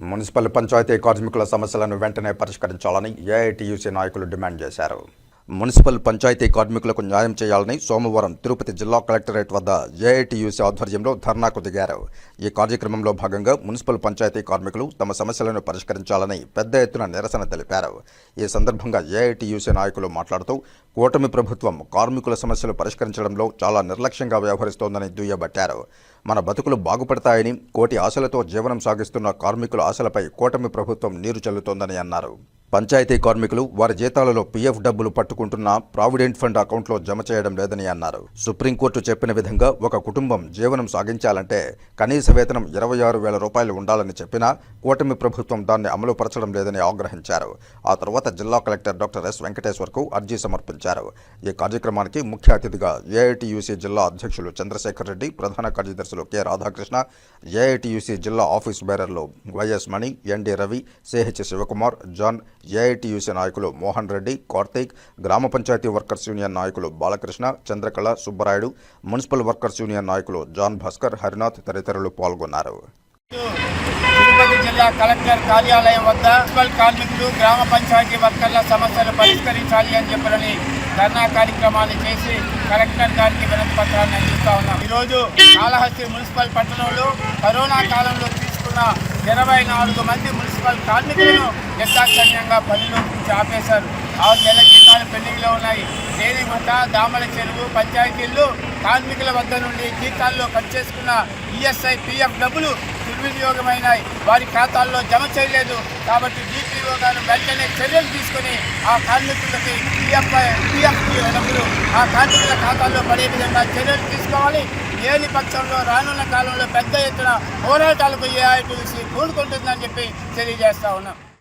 Municipal panchayat కార్మికుల సమస్యలను వెంటనే పరిష్కరించాలని ఏఐటీయూసీ నాయకులు డిమాండ్ చేశారు. మున్సిపల్ పంచాయతీ కార్మికులకు న్యాయం చేయాలని సోమవారం తిరుపతి జిల్లా కలెక్టరేట్ వద్ద ఏఐటీయూసీ ఆధ్వర్యంలో ధర్నాకు దిగారు. ఈ కార్యక్రమంలో భాగంగా మున్సిపల్ పంచాయతీ కార్మికులు తమ సమస్యలను పరిష్కరించాలని పెద్ద ఎత్తున నిరసన తెలిపారు. ఈ సందర్భంగా ఏఐటీయూసీ నాయకులు మాట్లాడుతూ కూటమి ప్రభుత్వం కార్మికుల సమస్యలు పరిష్కరించడంలో చాలా నిర్లక్ష్యంగా వ్యవహరిస్తోందని దుయ్యబట్టారు. మన బతుకులు బాగుపడతాయని కోటి ఆశలతో జీవనం సాగిస్తున్న కార్మికుల ఆశలపై కూటమి ప్రభుత్వం నీరు చల్లుతోందని అన్నారు. పంచాయతీ కార్మికులు వారి జీతాలలో పీఎఫ్ డబ్బులు పట్టుకుంటున్న ప్రావిడెంట్ ఫండ్ అకౌంట్లో జమ చేయడం లేదని అన్నారు. సుప్రీంకోర్టు చెప్పిన విధంగా ఒక కుటుంబం జీవనం సాగించాలంటే కనీస వేతనం ఇరవై ఆరు వేల రూపాయలు ఉండాలని చెప్పినా కూటమి ప్రభుత్వం దాన్ని అమలుపరచడం లేదని ఆగ్రహించారు. ఆ తర్వాత జిల్లా కలెక్టర్ డాక్టర్ ఎస్ వెంకటేశ్వర్కు అర్జీ సమర్పించారు. ఈ కార్యక్రమానికి ముఖ్య అతిథిగా ఏఐటీయూసీ జిల్లా అధ్యక్షులు చంద్రశేఖర్ రెడ్డి ప్రధాన కార్యదర్శులు కె రాధాకృష్ణ ఏఐటీయూసీ జిల్లా office బేరర్లు Y S Mani N D Ravi C H Sivakumar John AITUC నాయకులు మోహన్ రెడ్డి కార్తీక్ గ్రామ పంచాయతీ వర్కర్స్ యూనియన్ నాయకులు Balakrishna Chandrakala Subbarayudu municipal workers union నాయకులు జాన్ భాస్కర్ హరినాథ్ తదితరులు పాల్గొన్నారు. తిరుపతి జిల్లా కలెక్టర్ కార్యాలయం వద్ద మున్సిపల్ కార్మికులు గ్రామ పంచాయతీ వర్కర్ల సమస్యలు పరిష్కరించాలి అని చెప్పని ధర్నా కార్యక్రమాన్ని చేసి కలెక్టర్ గారికి వినతి పత్రాన్ని అందిస్తా ఉన్నాం. ఈరోజు కాళహస్తి మున్సిపల్ పట్టణంలో కరోనా కాలంలో తీసుకున్న ఇరవై నాలుగు మంది మున్సిపల్ కార్మికులను నిర్దాక్షణ్యంగా పనిలో ఆపేశారు. ఆరు నెలల జీతాలు పెండింగ్లో ఉన్నాయి. దేనిగుంట దామల చెరువు పంచాయతీలు కార్మికుల వద్ద నుండి జీతాల్లో కట్ చేసుకున్న ఈఎస్ఐ పిఎఫ్ డబ్బులు దుర్వినియోగమైనాయి. వారి ఖాతాల్లో జమ చేయలేదు. కాబట్టి డిపిఓ గారు వెంటనే చర్యలు తీసుకొని ఆ కార్మికులకి పిఎఫ్ పిఎఫ్ డబ్బులు ఆ కార్మికుల ఖాతాల్లో పడే విధంగా చర్యలు తీసుకోవాలి. లేని పక్షంలో రానున్న కాలంలో పెద్ద ఎత్తున పోరాటాలకు ఏఐటీసీ కూడుకుంటుందని చెప్పి తెలియజేస్తా ఉన్నాం.